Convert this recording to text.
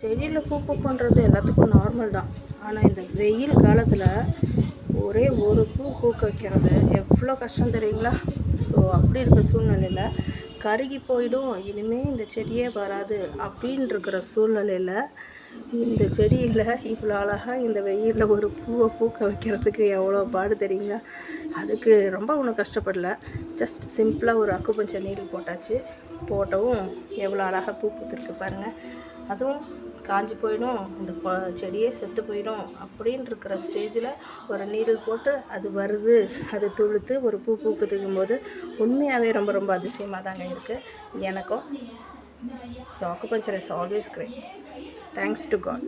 செடியில் பூ பூக்கன்றது எல்லாத்துக்கும் நார்மல் தான். ஆனால் இந்த வெயில் காலத்தில் ஒரே ஒரு பூ பூக்க வைக்கிறது எவ்வளோ கஷ்டம் தெரியுங்களா? ஸோ அப்படி இருக்க சூழ்நிலையில் கருகி போயிடும். இனிமேல் இந்த செடியே வராது அப்படின்னு இருக்கிற சூழ்நிலையில் இந்த செடியில் இவ்வளோ அழகாக இந்த வெயிலில் ஒரு பூவை பூக்க வைக்கிறதுக்கு எவ்வளோ பாடு தெரியுங்களா? அதுக்கு ரொம்ப ஒன்றும் கஷ்டப்படல. ஜஸ்ட் சிம்பிளாக ஒரு அக்குப்பஞ்ச நீடில் போட்டாச்சு. போட்டவும் எவ்வளோ அழகாக பூ பூத்துருக்கு பாருங்கள் அதுவும் காஞ்சி போயிடும் இந்த செடியே செத்து போயிடும் அப்படின்னு இருக்கிற ஸ்டேஜில் ஒரு நீடில் போட்டு அது வருது. அது துளுத்து ஒரு பூ பூக்குதுக்கும் போது உண்மையாகவே ரொம்ப ரொம்ப அதிசயமாக தாங்க இருக்குது எனக்கும். So acupuncture is always great thanks to God